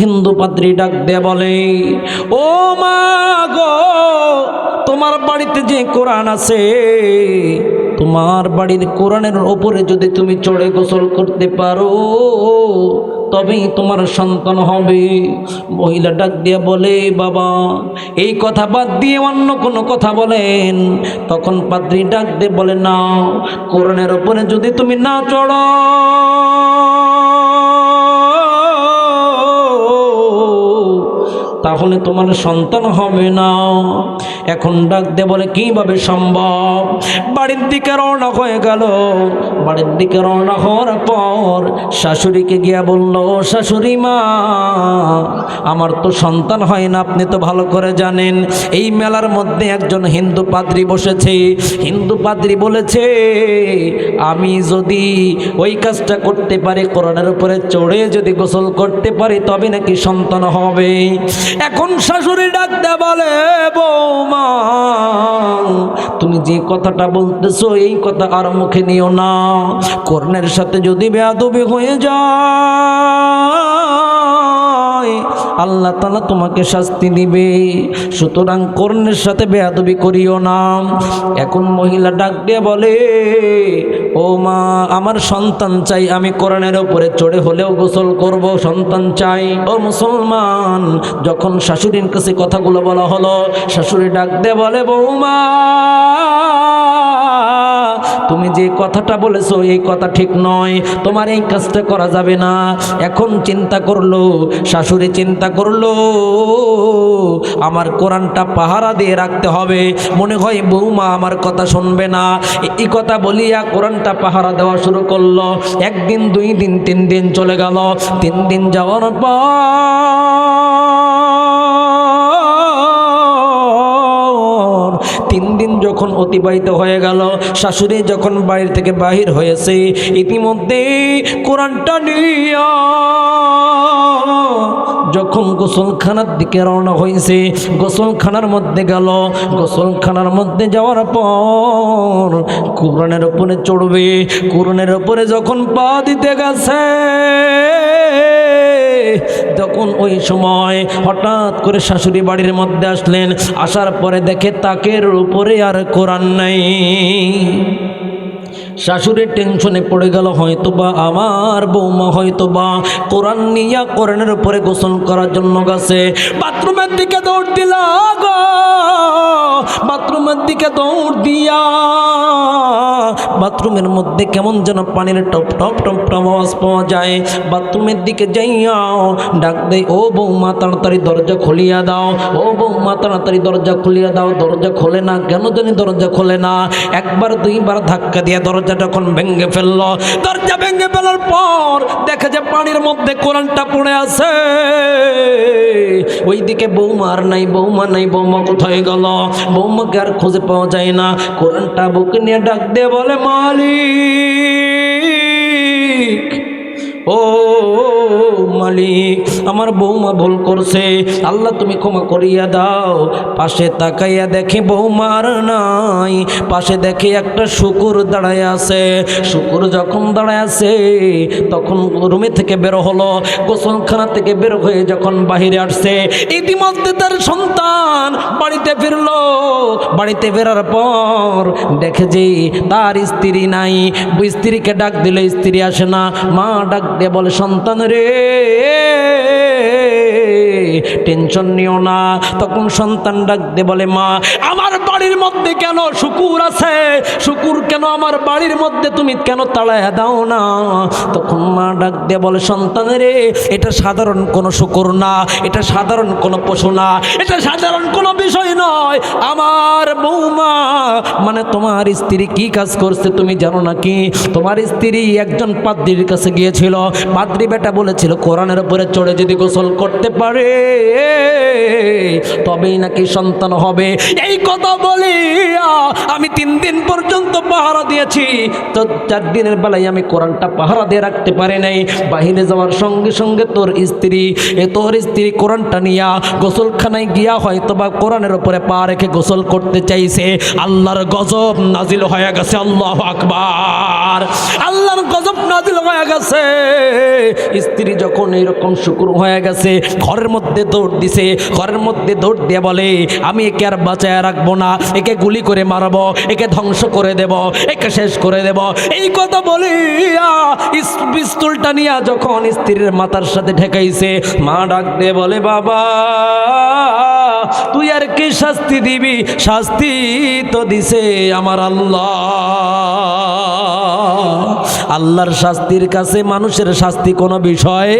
হিন্দু পাদ্রি ডাক দে বলে, ও মা গো, তোমার বাড়িতে যে কোরআন আছে, তোমার বাড়ির কোরআনের ওপরে যদি তুমি চড়ে গোসল করতে পারো, তবেই তোমার সন্তান হবে। মহিলা ডাক দিয়ে বলে, বাবা, এই কথা বাদ দিয়ে অন্য কোনো কথা বলেন। তখন পাদ্রি ডাক দিয়ে বলে, না, কোরআনের ওপরে যদি তুমি না চড়ো তাহলে তোমার সন্তান হবে না। এখন ডাক দে বলে, কীভাবে সম্ভব? বাড়ির দিকে রওনা হয়ে গেল। বাড়ির দিকে রওনা হওয়ার পর শাশুড়িকে গিয়া বলল, শাশুড়ি মা, আমার তো সন্তান হয় না, আপনি তো ভালো করে জানেন। এই মেলার মধ্যে একজন হিন্দু পাদ্রী বসেছে। হিন্দু পাদ্রী বলেছে, আমি যদি ওই কাজটা করতে পারি, কোরআনের উপরে চড়ে যদি গোসল করতে পারি, তবে নাকি সন্তান হবে। এখন শাশুড়ি ডাকতে বলে, বৌমা, তুমি যে কথাটা বলতেছো, এই কথা আর মুখে নিও না। কর্ণের সাথে যদি বেয়াদবি হয়ে যায় আল্লাহ তালা তোমাকে শাস্তি দিবে। সুতরাং কর্ণের সাথে বেয়াদবি করিও না। এখন মহিলা ডাক দিয়ে বলে, ও মা, আমার সন্তান চাই, আমি কোরআনের ওপরে চড়ে হলেও গোসল করব, সন্তান চাই। ও মুসলমান, যখন শাশুড়ির কাছে কথাগুলো বলা হলো, শাশুড়ি ডাক দিয়ে বলে, বৌমা তুমি যে কথাটা বলেছ, এই কথা ঠিক নয়। তোমার এই কাজটা করা যাবে না। এখন চিন্তা করল, শাশুড়ি চিন্তা করল, আমার কোরআনটা পাহারা দিয়ে রাখতে হবে। মনে হয় বৌমা আমার কথা শুনবে না। এই কথা বলিয়া কোরআনটা পাহারা দেওয়া শুরু করল। একদিন, দুই দিন, তিন দিন চলে গেল। তিন দিন যাওয়ার পর যখন অতিবাহিত হয়ে গেল, শাশুড়ি যখন বাইরে থেকে বাহির হয়েছে, ইতিমধ্যে কোরআনটা নিয়া যখন গোসলখানার দিকে রওনা হয়েছে, গোসলখানার মধ্যে গেল। গোসলখানার মধ্যে যাওয়ার পর কোরআনের উপরে চড়বে, কোরআনের উপরে যখন পা দিতে গেছে তখন ওই সময় হঠাৎ করে শাশুড়ি বাড়ির মধ্যে আসলেন। আসার পরে দেখে তাকের উপরে আর কোরআন নাই। শাশুড়ির টেনশনে পড়ে গেল হয়তো বা আমার বৌমা হয়তো বা কোরআন নিয়া কোরআনের উপরে গোসল করার জন্য গেছে। বাথরুমের দিকে দৌড় দিলা বাথরুমের দিকে দৌড় দিয়া। বাথরুমের মধ্যে কেমন যেন পানির টপ টপ টপ টপ আওয়াজ পাওয়া যায়। বাথরুমের দিকে যাইয়া ডাক দেয়, ও বৌমা, তাড়াতাড়ি দরজা খুলিয়া দাও। ও বৌমা, তাড়াতাড়ি দরজা খুলিয়া দাও। দরজা খোলে না, কেন জানি দরজা খোলে না। একবার, দুইবার ধাক্কা দিয়ে দরজা যখন ভেঙে ফেলল, দরজা ভেঙে ফেলার পর দেখে যে পানির মধ্যে কোরআনটা পড়ে আছে। ওইদিকে বৌমা আর নাই, বৌমা নাই, বৌমা কোথায় গেল? বৌমাকে আর খুঁজে পাওয়া যায় না। কোরআনটা বুকে নিয়ে ডাক দিয়ে বলে, মালিক ও মালিক, আমার বৌমা ভুল করছে। আল্লাহ তুমি ক্ষমা করিয়া দাও। পাশে তাকাইয়া দেখে বৌমার নাই। পাশে দেখে একটা শুকুর দাঁড়ায় আছে। শুকুর যখন দাঁড়ায় আছে, তখন রুমে থেকে বের হলো। গোসলখানা থেকে বের হয়ে যখন বাহিরে আসছে, ইতিমধ্যে তার সন্তান বাড়িতে ফিরলো। বাড়িতে ফেরার পর দেখে যে তার স্ত্রী নাই। স্ত্রীকে ডাক দিলে স্ত্রী আসে না। মা ডাক দিয়ে বলে, সন্তান রে, টেনশন নিও না। তখন সন্তান ডাক দিয়ে বলে, মা, আমার বাড়ির মধ্যে কেন শুকুর আছে? শুকুর কেন আমার বাড়ির মধ্যে তুমি কেন তাড়ায় দাও না? তখন মা ডাক দিয়ে বলে, সন্তান রে, এটা সাধারণ কোনো শুকুর না, এটা সাধারণ কোনো পশু না, এটা সাধারণ কোনো বিষয় নয়। আমার বৌমা মানে তোমার স্ত্রী কি কাজ করছে তুমি জানো নাকি? তোমার স্ত্রী একজন পাদ্রির কাছে গিয়েছিল পাদ্রি বেটা বলেছিল, কোরআনের উপরে চড়ে যদি গোসল করতে পারে, তবেই নাকি সন্তান হবে। এই কথা বলি আমি তিন দিন পর্যন্ত পাহারা দিয়েছি। তো চার দিনের বেলায় আমি কোরআনটা পাহারা দিয়ে রাখতে পারি নাই। বাহিরে যাওয়ার সঙ্গে সঙ্গে তোর স্ত্রী, এ তোর স্ত্রী কোরআনটা নিয়া গোসলখানায় গিয়া হয়তো বা কোরআনের উপরে পা রেখে গোসল করতে চাইছে। আল্লাহর গজব নাজিল হয়ে গেছে, আল্লাহ আকবার। আল্লাহর গজব নাজিল হয়ে গেছে। স্ত্রী যখন এরকম শুকুর হয়ে গেছে, ঘরের মধ্যে দৌড় দিছে, ঘরের মধ্যে দৌড় দিয়ে বলে, আমি একে আর বাঁচায় রাখব না, একে গুলি করে মারবো, একে ধ্বংস করে দেব, একে শেষ করে দেব। এই কথা বলিয়া পিস্তলটা নিয়া যখন স্ত্রীর মাথার সাথে ঠেকাইছে, মা ডাক দিয়ে বলে, বাবা, তুই আর কি শাস্তি দিবি? শাস্তি তো দিছে আমার আল্লাহ। আল্লাহর শাস্তির কাছে মানুষের শাস্তি কোনো বিষয়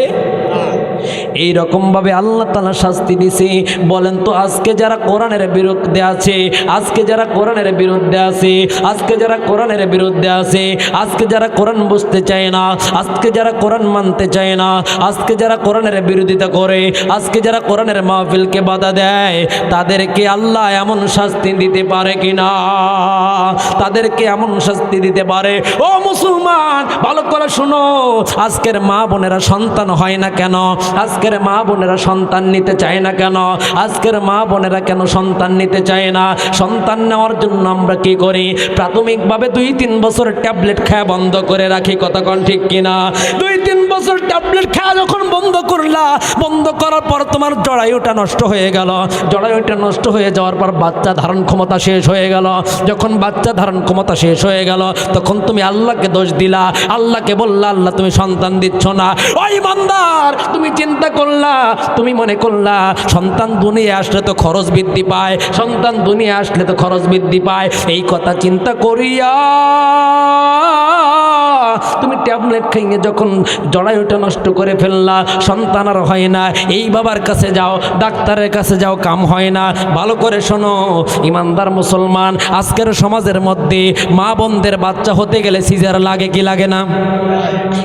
এই রকম ভাবে আল্লাহ তালা শাস্তি দিছে। বলেন তো, আজকে যারা কোরআনের বিরুদ্ধে আছে, আজকে যারা কোরআনের বিরুদ্ধে আছে, আজকে যারা কোরআনের বিরুদ্ধে আছে, আজকে যারা কোরআন বুঝতে চায় না, আজকে যারা কোরআন মানতে চায় না, আজকে যারা কোরআনের বিরোধিতা করে, আজকে যারা কোরআনের মাহফিলকে বাধা দেয়, তাদেরকে আল্লাহ এমন শাস্তি দিতে পারে কিনা? তাদেরকে এমন শাস্তি দিতে পারে? ও মুসলমান, ভালো করে শুনো, আজকের মা বোনেরা সন্তান হয় না কেন? আজকের মা বোনেরা সন্তান নিতে চায় না কেন? আজকের মা বোনেরা কেন সন্তান নিতে চায় না? সন্তান নেওয়ার জন্য আমরা কি করি? প্রাথমিকভাবে দুই তিন বছর ট্যাবলেট খাওয়া বন্ধ করে রাখি কতক্ষণ ঠিক কিনা? দুই তিন বছর ট্যাবলেট খাওয়া যখন বন্ধ করলা, বন্ধ করার পর তোমার জড়ায়ুটা নষ্ট হয়ে গেল। জড়ায়ুটা নষ্ট হয়ে যাওয়ার পর বাচ্চা ধারণ ক্ষমতা শেষ হয়ে গেল। যখন বাচ্চা ধারণ ক্ষমতা শেষ হয়ে গেল, তখন তুমি আল্লাহকে দোষ দিলা। আল্লাহকে বললা, আল্লাহ, তুমি সন্তান দিচ্ছ না। ওই মন্দার তুমি চিন্তা করলা, তুমি মনে করলা, সন্তান দুনিয়া আসলে তো খরচ বৃদ্ধি পায়, সন্তান দুনিয়া আসলে তো খরচ বৃদ্ধি পায়। এই কথা চিন্তা করিয়া ট্যাবলেট খেয়ে যখন জড়াইটা নষ্ট করে ফেললা, সন্তান আর হয় না। এই বাবার কাছে যাও, ডাক্তারের কাছে যাও, কাম হয় না। ভালো করে শোনো, ইমানদার মুসলমান, আজকের সমাজের মধ্যে মা বোনদের বাচ্চা হতে গেলে সিজার লাগে কি লাগে না?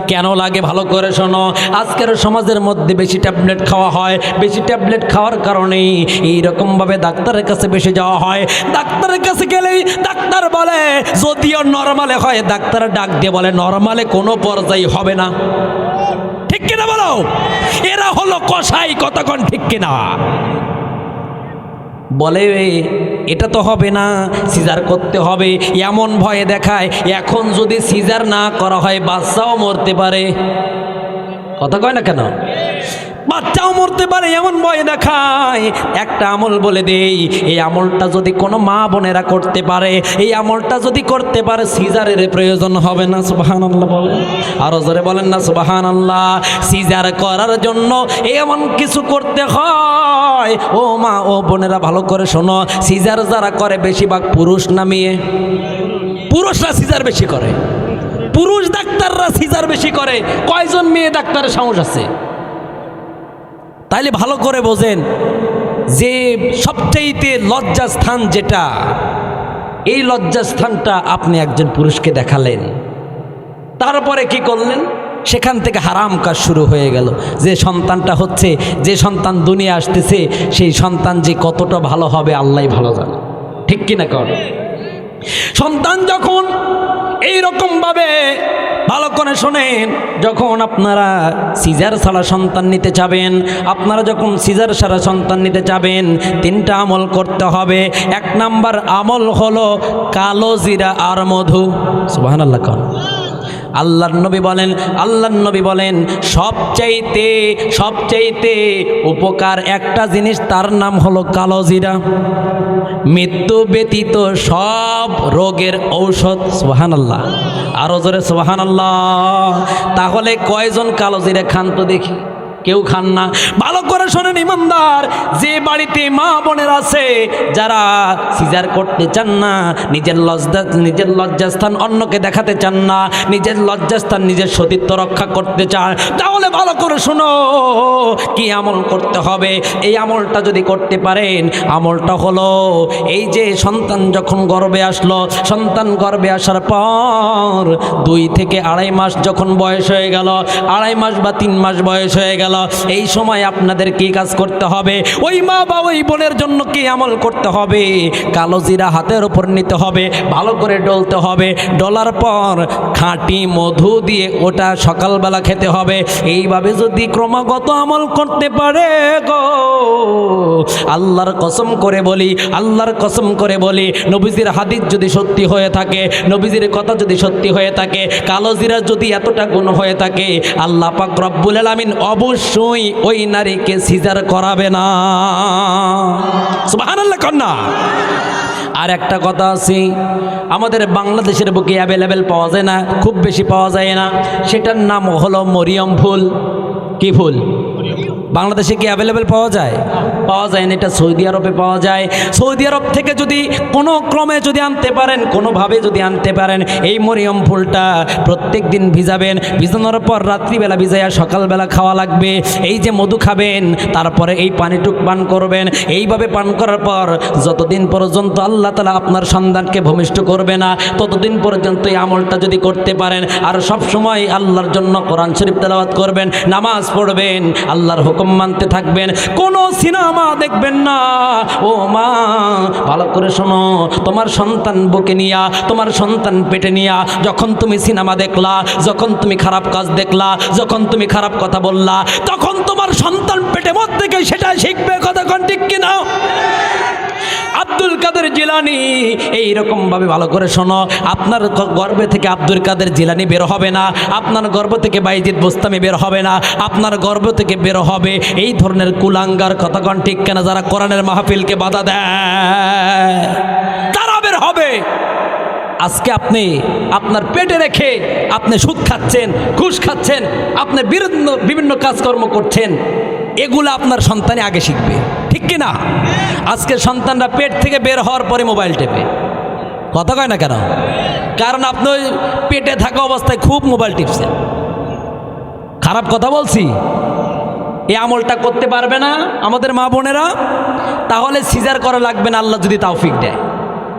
কেন লাগে? ভালো করে শোনো। আজকের সমাজের মধ্যে বেশি ট্যাবলেট খাওয়া হয়। বেশি ট্যাবলেট খাওয়ার কারণেই এইরকমভাবে ডাক্তারের কাছে বেশি যাওয়া হয়। ডাক্তারের কাছে গেলেই ডাক্তার বলে, যদিও নর্মালে হয়, ডাক্তার ডাক দিয়ে বলে, নর্মালে কোনো পর্যায়ে হবে না। ঠিক কিনা বলো? এরা হলো কষাই কতক্ষণ ঠিক কিনা? বলে, এটা তো হবে না, সিজার করতে হবে। এমন ভয়ে দেখায়, এখন যদি সিজার না করা হয়, বাচ্চাও মরতে পারে। কথা কয় না কেন? বাচ্চাও মরতে পারে, এমন ভয় দেখায়। একটা আমল বলে দেই, এই আমলটা যদি কোনো মা বোনেরা করতে পারে, এই আমলটা যদি করতে পারে, সিজারের প্রয়োজন হবে না সুবাহান আল্লাহ বলেন। আরও জোরে বলেন না সুবাহান আল্লাহ সিজার করার জন্য এমন কিছু করতে হয়। ও মা, ও বোনেরা, ভালো করে শোনো, সিজার যারা করে, বেশিরভাগ পুরুষ নামিয়ে পুরুষরা সিজার বেশি করে। পুরুষ ডাক্তাররা সিজার বেশি করে। কয়জন মেয়ে ডাক্তারের সাহস আছে? তাইলে ভালো করে বোঝেন যে সবচাইতে লজ্জাস্থান যেটা, এই লজ্জাস্থানটা আপনি একজন পুরুষকে দেখালেন। তারপরে কি করলেন? সেখান থেকে হারাম কাজ শুরু হয়ে গেল। যে সন্তানটা হচ্ছে, যে সন্তান দুনিয়া আসতেছে, সেই সন্তান যে কতটা ভালো হবে আল্লাহ ভালো জানে। ঠিক কিনা কর সন্তান যখন এই ভাবে ভালো করে শোনেন, যখন আপনারা সিজার ছাড়া সন্তান নিতে চাবেন, আপনারা যখন সিজার ছাড়া সন্তান নিতে চাবেন, তিনটা আমল করতে হবে। এক নাম্বার আমল হলো কালো জিরা আর মধু। সুবাহ আল্লাহ আল্লাহর নবী বলেন, আল্লাহর নবী বলেন, সবচাইতে সবচাইতে উপকার একটা জিনিস, তার নাম হলো কালো জিরা। মৃত্যু ব্যতীত সব রোগের ঔষধ সোহান আল্লাহ আরও জোরে সোহান আল্লাহ তাহলে কয়জন কালো জিরা খান তো দেখি। কেউ খান না। ভালো করে শোনেন ইমানদার, যে বাড়িতে মা বোনের আছে, যারা সিজার করতে চান না, নিজের লজ্জা, নিজের লজ্জাস্থান অন্যকে দেখাতে চান না, নিজের লজ্জাস্থান নিজের সতীত্ব রক্ষা করতে চান, তাহলে ভালো করে শোনো, কি আমল করতে হবে? এই আমলটা যদি করতে পারেন, আমলটা হলো, এই যে সন্তান যখন গর্বে আসলো, সন্তান গর্বে আসার পর দুই থেকে আড়াই মাস যখন বয়স হয়ে গেল, আড়াই মাস বা তিন মাস বয়স হয়ে গেল গেল এই সময় আপনাদের কি কাজ করতে হবে? ওই মা বা ওই বোনের জন্য কি আমল করতে হবে? কালো জিরা হাতের উপর নিতে হবে, ভালো করে ডলতে হবে, ডলার পর খাঁটি মধু দিয়ে ওটা সকালবেলা খেতে হবে। এইভাবে যদি ক্রমাগত আমল করতে পারে গো, আল্লাহর কসম করে বলি, আল্লাহর কসম করে বলি, নবীজির হাদিস যদি সত্যি হয়ে থাকে, নবীজির কথা যদি সত্যি হয়ে থাকে, কালো জিরা যদি এতটা গুণ হয়ে থাকে, আল্লাহ পাক রব্বুল আলামিন অবশ্যই ওই নারীকে সিজার করাবে না। সুবহানাল্লাহ, কন্যা। আর একটা কথা আছে, আমাদের বাংলাদেশের বুকে অ্যাভেলেবেল পাওয়া যায় না, খুব বেশি পাওয়া যায় না। সেটার নাম হলো মরিয়ম ফুল। কি ফুল? বাংলাদেশে কি অ্যাভেলেবেল পাওয়া যায়? পাওয়া যায় না, এটা সৌদি আরবে পাওয়া যায়। সৌদি আরব থেকে যদি কোনো ক্রমে যদি আনতে পারেন, কোনোভাবে যদি আনতে পারেন, এই মরিয়ম ফুলটা প্রত্যেক দিন ভিজাবেন। ভিজানোর পর রাত্রিবেলা ভিজাইয়া সকালবেলা খাওয়া লাগবে। এই যে মধু খাবেন, তারপরে এই পানিটুক পান করবেন। এইভাবে পান করার পর যতদিন পর্যন্ত আল্লাহ তালা আপনার সন্তানকে ভূমিষ্ঠ করবে না, ততদিন পর্যন্ত এই আমলটা যদি করতে পারেন। আর সব সময় আল্লাহর জন্য কোরআন শরীফ তেলাওয়াত করবেন, নামাজ পড়বেন, আল্লাহর হুকুম মানতে থাকবেন, কোনো সিনেমা দেখবেন না। ও মা, ভালো করে শোনো, তোমার সন্তান বুকে নিয়া, তোমার সন্তান পেটে নিয়া, যখন তুমি সিনেমা দেখলা, যখন তুমি খারাপ কাজ দেখলা, যখন তুমি খারাপ কথা বললা, তখন তোমার সন্তান পেটে মধ্যে সেটা শিখবে, কথা ঠিক কিনা? আব্দুল কাদের জিলানি এই রকম ভাবে ভালো করে শোনো। আপনার গ- গর্ভে থেকে আব্দুল কাদের জিলানি বের হবে না, আপনার গর্ভ থেকে বাইজিদ বোস্তামি বের হবে না, আপনার গর্ব থেকে বের হবে। এই ধরনের কুলাঙ্গার কথাগণ ঠিক কেনা যারা কোরআনের মাহফিলকে বাধা দেয়? তারা বের হবে। আজকে আপনি আপনার পেটে রেখে আপনি সুদ খাচ্ছেন, ঘুষ খাচ্ছেন, আপনি বিভিন্ন বিভিন্ন কাজকর্ম করছেন, এগুলো আপনার সন্তানে আগে শিখবে। ঠিক কি না আজকে সন্তানরা পেট থেকে বের হওয়ার পরে মোবাইল টেপে। কথা কয় না কেন? কারণ আপনি ওই পেটে থাকা অবস্থায় খুব মোবাইল টিপছেন। খারাপ কথা বলছি? এই আমলটা করতে পারবে না আমাদের মা বোনেরা? তাহলে সিজার করা লাগবে না, আল্লাহ যদি তাওফিক দেয়।